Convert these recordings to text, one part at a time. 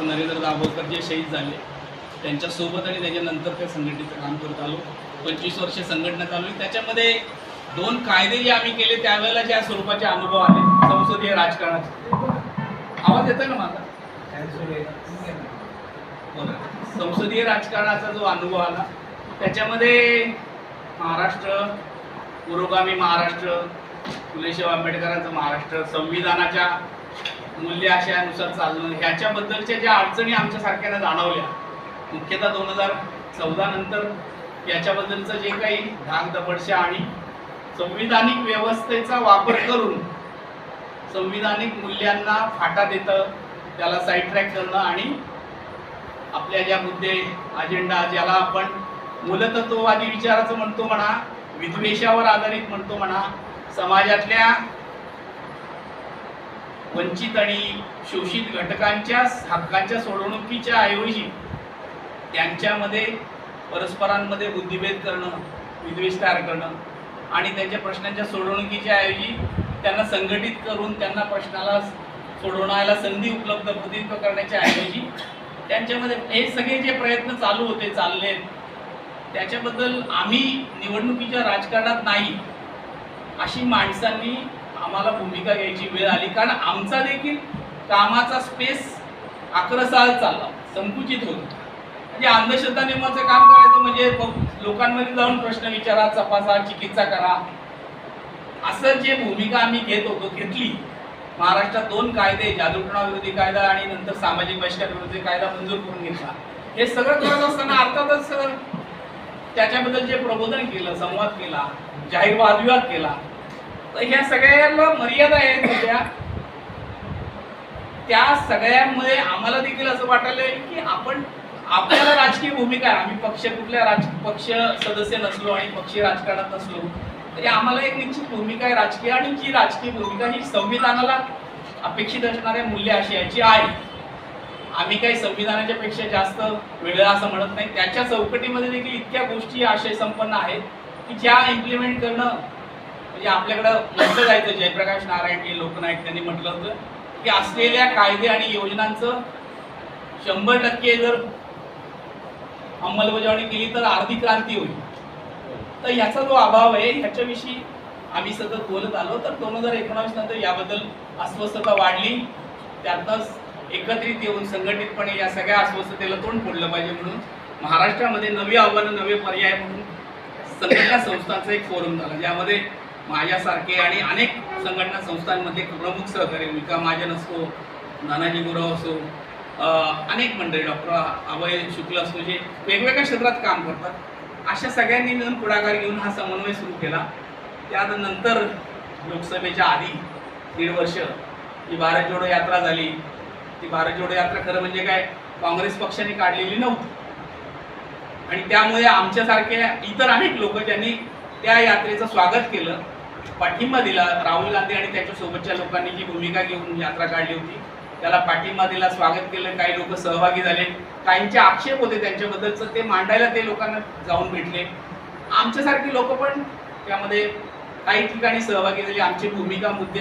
Doctor Narendra Dabholkar जे शहीद झाले त्यांच्यासोबत आणि त्याच्यानंतर त्या संघटनेचं काम करत आलो. पंचवीस वर्ष संघटना चालू त्याच्यामध्ये दोन कायदे जे आम्ही केले त्यावेळेला ज्या स्वरूपाचे अनुभव आले संसदीय राजकारणाचे. आवाज येतोय ना माझा? संसदीय राजकारणाचा जो अनुभव आला त्याच्यामध्ये महाराष्ट्र पुरोगामी महाराष्ट्र फुलेशाह आंबेडकरांचं महाराष्ट्र संविधानाच्या मूल्य आशयानुसार चालणं ह्याच्याबद्दलच्या ज्या अडचणी आमच्या जाणवल्या मुख्यतः दोन हजार चौदा नंतर याच्याबद्दलचं जे काही धाकदपडशा आणि संविधानिक व्यवस्थेचा वापर करून संविधानिक मूल्यांना फाटा देतं त्याला साईड ट्रॅक करणं आणि आपल्या ज्या मुद्दे अजेंडा ज्याला आपण मूलतत्ववादी विचाराचं म्हणतो म्हणा विद्वेषावर आधारित म्हणतो म्हणा समाजातल्या वंचित आणि शोषित घटकांच्या हक्कांच्या सोडवणुकीच्या ऐवजी त्यांच्यामध्ये परस्परांमध्ये बुद्धिभेद करणं विद्वेष तयार करणं आणि त्यांच्या प्रश्नांच्या सोडवणुकीच्या ऐवजी त्यांना संघटित करून त्यांना प्रश्नाला सोडवण्याला संधी उपलब्ध प्रतिनिधित्व करण्याच्या ऐवजी त्यांच्यामध्ये हे सगळे जे प्रयत्न चालू होते चालले त्याच्याबद्दल आम्ही निवडणुकीच्या राजकारणात नाही. अशी माणसांनी आम्हाला भूमिका घ्यायची वेळ आली. कारण आमचा देखील कामाचा स्पेस आक्रसाळ चालला. संकुचित होत. म्हणजे अंधश्रद्धा निर्माणचं काम करायचं म्हणजे लोकांमध्ये जाऊन प्रश्न विचारा तपासा चिकित्सा करा. असं जे भूमिका आम्ही घेत होतो घेतली. महाराष्ट्रात दोन कायदे जादूटणाविरोधी कायदा आणि नंतर सामाजिक बहिष्कार विरोधी कायदा मंजूर करून घेतला. हे सगळं करत असताना अर्थातच त्याच्याबद्दल जे प्रबोधन केलं संवाद केला जाहीर वादविवाद केला तर ह्या सगळ्याला मर्यादा आहेत सध्या. त्या सगळ्यांमध्ये आम्हाला देखील असं वाटायला की आपण आपल्याला राजकीय भूमिका आहे. आम्ही पक्ष कुठल्या राज पक्ष सदस्य नसलो आणि पक्षीय राजकारणात नसलो तरी आम्हाला एक निश्चित भूमिका आहे राजकीय आणि जी राजकीय भूमिका ही संविधानाला अपेक्षित असणाऱ्या मूल्य याची आहे. आम्ही काही संविधानाच्या पेक्षा जास्त वेगळं असं म्हणत नाही. त्याच्या चौकटीमध्ये देखील इतक्या गोष्टी आशय संपन्न आहेत की ज्या इम्प्लिमेंट करणं म्हणजे आपल्याकडं म्हटलं जायचं जयप्रकाश नारायण हे लोकनायक त्यांनी म्हटलं होतं की असलेल्या कायदे आणि योजनांचं शंभर टक्के जर अंमलबजावणी केली तर अर्धी क्रांती होईल. तर ह्याचा जो अभाव आहे ह्याच्याविषयी आम्ही सतत बोलत आलो. तर दोन हजार एकोणावीस नंतर याबद्दल अस्वस्थता वाढली. त्यातच एकत्रित येऊन संघटितपणे या सगळ्या अस्वस्थतेला तोंड फोडलं पाहिजे म्हणून महाराष्ट्रामध्ये नवी आव्हानं नवे पर्याय म्हणून संघटना संस्थांचा एक फोरम झाला ज्यामध्ये माझ्यासारखे आणि अनेक संघटना संस्थांमध्ये प्रमुख सहकारी विका महाजन असो नानाजी गुराव असो अनेक मंडळी डॉक्टर अभय शुक्ल असो जे वेगवेगळ्या क्षेत्रात काम करतात. अशा सगळ्यांनी मिळून पुढाकार घेऊन हा समन्वय सुरू केला. त्यानंतर लोकसभेच्या आधी दीड वर्ष ही भारत जोडो यात्रा झाली. ती भारत जोडो यात्रा खरं म्हणजे काय? काँग्रेस पक्षाने काढलेली नव्हती. आणि त्यामुळे आमच्यासारख्या इतर अनेक लोक ज्यांनी त्या यात्रेचं स्वागत केलं पाठिंबा दिला राहुल गांधी आणि त्याच्यासोबतच्या लोकांनी जी भूमिका घेऊन यात्रा काढली होती त्याला पाठिंबा दिला स्वागत केलं काही लोक सहभागी झाले. काहींचे आक्षेप होते त्यांच्याबद्दलचं ते मांडायला ते लोकांना जाऊन भेटले. आमच्यासारखी लोक पण त्यामध्ये काही ठिकाणी सहभागी झाली आमची भूमिका मुद्दे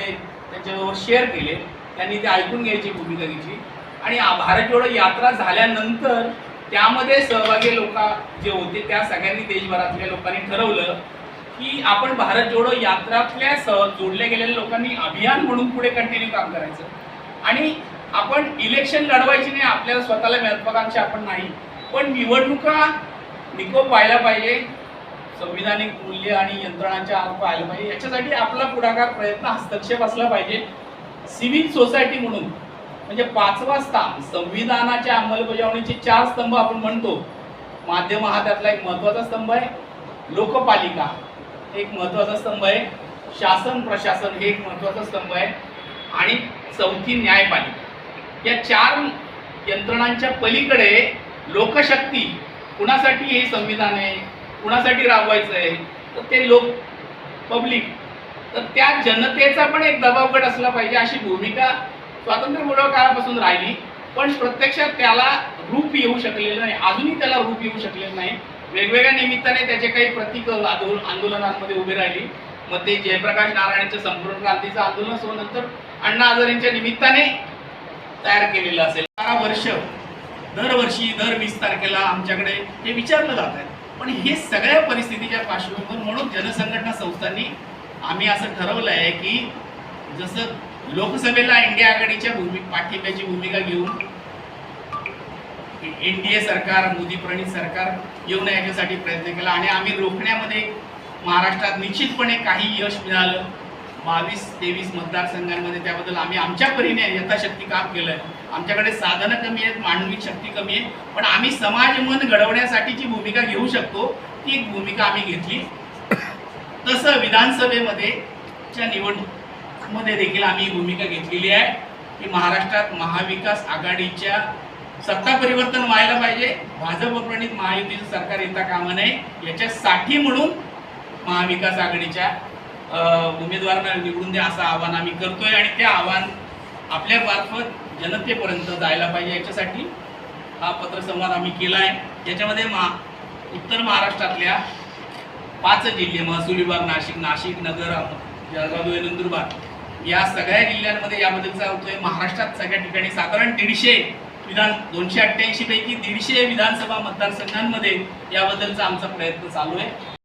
त्यांच्याबरोबर शेअर केले. त्यांनी ते ऐकून घ्यायची भूमिका घेतली. आणि भारत जोडो यात्रा झाल्यानंतर त्यामध्ये सहभागी लोक जे होते त्या सगळ्यांनी देशभरातल्या लोकांनी ठरवलं की आपण भारत जोडो यात्रातल्या सह जोडल्या गेलेल्या लोकांनी अभियान म्हणून पुढे कंटिन्यू काम करायचं. आणि आपण इलेक्शन लढवायची नाही आपल्याला स्वतःला महत्वाकांक्षा आपण नाही. पण निवडणुका निकोप व्हायला पाहिजे. संविधानिक मूल्य आणि यंत्रणांच्या आत पाहायला पाहिजे. याच्यासाठी आपला पुढाकार प्रयत्न हस्तक्षेप असला पाहिजे. सिव्हिल सोसायटी म्हणून म्हणजे पाचवा स्तंभ संविधानाच्या अंमलबजावणीचे चार स्तंभ आपण म्हणतो. माध्यम हा त्यातला एक महत्त्वाचा स्तंभ आहे. लोकपालिका एक महत्त्वाचा स्तंभ आहे. शासन प्रशासन हे एक महत्त्वाचा स्तंभ आहे. आणि चौथी न्यायपालिका. या चार यंत्रणांच्या पलीकडे लोकशक्ती कुणासाठी हे संविधान आहे? कुणासाठी राबवायचं आहे? तर ते लोक पब्लिक. तर त्या जनतेचा पण एक दबावगट असला पाहिजे अशी भूमिका स्वातंत्र्यपूर्व काळापासून राहिली. पण प्रत्यक्षात त्याला रूप येऊ शकलेलं नाही. अजूनही त्याला रूप येऊ शकलेलं नाही. वेगवेगळ्या निमित्ताने त्याचे काही प्रतीक आंदोलनांमध्ये उभे राहिली. मग ते जयप्रकाश नारायणच्या संपूर्ण क्रांतीचं आंदोलन असो नंतर अण्णा हजारेंच्या निमित्ताने तयार केलेलं असेल. बारा वर्ष दरवर्षी दर वीस तारखेला आमच्याकडे हे विचारलं जात आहे. पण हे सगळ्या परिस्थितीच्या पार्श्वभूमीवर म्हणून जनसंघटना संस्थांनी आम्ही असं ठरवलं आहे की जसं लोकसभेला इंडिया आघाडीच्या भूमी पाठिंब्याची भूमिका घेऊन एन डी ए सरकार मोदी प्रणित सरकार येऊ नये याच्यासाठी प्रयत्न केला आणि आम्ही रोखण्यामध्ये महाराष्ट्रात निश्चितपणे काही यश मिळालं. बावीस तेवीस मतदारसंघांमध्ये त्याबद्दल आम्ही आमच्या परीने यथाशक्ती काम केलं आहे आमच्याकडे साधनं कमी आहेत मानवी शक्ती कमी आहे पण आम्ही समाज मन घडवण्यासाठीची भूमिका घेऊ शकतो ती एक भूमिका आम्ही घेतली. तसं विधानसभेमध्ये च्या निवडणुकीमध्ये देखील आम्ही ही भूमिका घेतलेली आहे की महाराष्ट्रात महाविकास आघाडीच्या सत्ता परिवर्तन व्हायला पाहिजे. भाजप प्रणित महायुतीचं सरकार येता कामा नये याच्यासाठी म्हणून महाविकास आघाडीच्या उमेदवारांना निवडून द्या असं आव्हान आम्ही करतोय आणि ते आव्हान आपल्या मार्फत जनतेपर्यंत जायला पाहिजे. याच्यासाठी हा पत्रसंवाद आम्ही केला आहे याच्यामध्ये मा उत्तर महाराष्ट्रातल्या पाच जिल्हे महसूल विभाग नाशिक नाशिक नगर जळगाव धुळे नंदुरबार या सगळ्या जिल्ह्यांमध्ये याबद्दलचा होतोय. महाराष्ट्रात सगळ्या ठिकाणी साधारण दीडशे विधान दोनशे अठ्ठ्याऐंशी पैकी दीडशे विधानसभा मतदारसंघांमध्ये याबद्दलचा आमचा प्रयत्न चालू आहे.